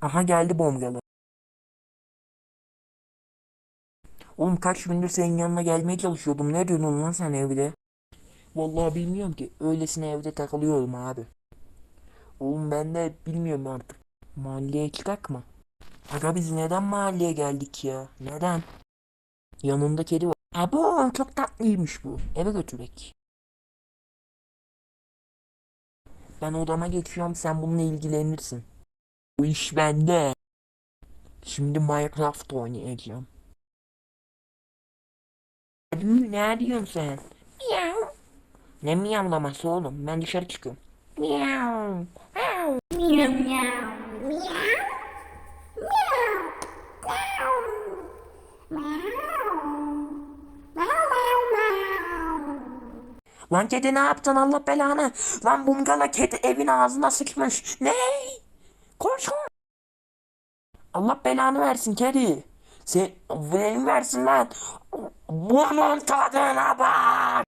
Aha geldi bomgalı. Oğlum kaç gündür senin yanına gelmeye çalışıyordum. Ne diyordun lan sen evde? Vallahi bilmiyorum ki. Öylesine evde takılıyorum abi. Oğlum ben de bilmiyorum artık. Mahalleye çıkak mı? Aga biz neden mahalleye geldik ya? Neden? Yanında kedi var. Abo çok tatlıymış bu. Eve götürek. Ben odama geçiyorum sen bununla ilgilenirsin. Bu iş bende. Şimdi Minecraft oynayacağım. Ne diyorsun sen? Miau. Ne miyavlaması oğlum? Ben dışarı çıkıyorum. Miau. Au. Meow meow meow meow meow meow Lan kedi ne yaptın Allah belanı? Lan bungala kedi evin ağzına sıçmış. Ne? Koş koş. Allah belanı versin kedi. Sen verin versin lan. Bunun tadına bak.